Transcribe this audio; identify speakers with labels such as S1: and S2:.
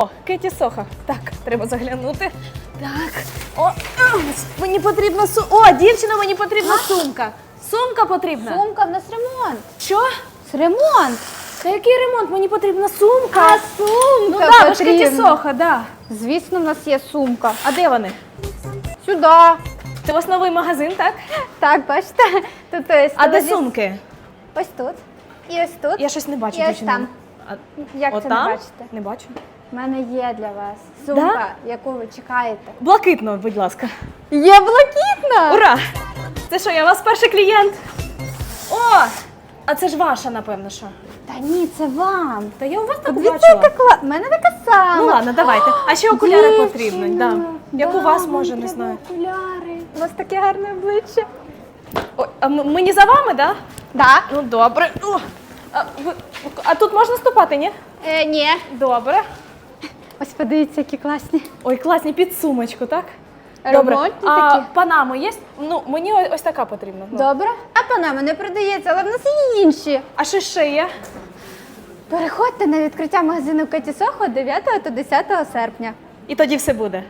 S1: О, Кеті Соха. Так, треба заглянути. Так. О, мені потрібна су. О, дівчина, мені потрібна сумка. Сумка потрібна.
S2: Сумка, в нас ремонт.
S1: Що?
S2: Ремонт.
S1: Та який ремонт? Мені потрібна сумка.
S2: А сумка
S1: ну так, ви ж Кеті. Соха, да.
S2: Звісно, в нас є сумка.
S1: А де вони?
S2: Сюди.
S1: Це у вас новий магазин, так?
S2: Так, бачите? Тут ось
S1: А де сумки?
S2: Ось тут. І ось тут.
S1: Я щось не бачу.
S2: І ось
S1: дівчина.
S2: там.
S1: А,
S2: Як це
S1: отам?
S2: не бачите?
S1: Не бачу.
S2: У мене є для вас сумка, яку ви чекаєте.
S1: Блакитно, будь ласка.
S2: Є блакитна!
S1: Ура! Це що, я у вас перший клієнт? О! А це ж ваша, напевно, що?
S2: Та ні, це вам.
S1: Та я у вас таку
S2: Дивіться,
S1: бачила.
S2: яка кла... У мене така сама.
S1: Ну ладно, давайте. А ще окуляри
S2: Дівчина,
S1: потрібні. Да. Як у вас може, не
S2: треба
S1: знаю.
S2: Окуляри. У вас таке гарне обличчя.
S1: Ой, а м- мені за вами, да?
S2: Да?
S1: Ну добре. О, а, ви- а тут можна ступати, ні?
S2: Е, ні.
S1: Добре.
S2: Ось подивіться, які класні.
S1: Ой, класні під сумочку, так?
S2: Ремонтні
S1: А
S2: такі.
S1: панами є? Ну, мені о- ось така потрібна. Ну.
S2: Добре. А панама не продається, але в нас є інші.
S1: А що ще є?
S2: Переходьте на відкриття магазину Кеті Сохо 9 та 10 серпня.
S1: І тоді все буде.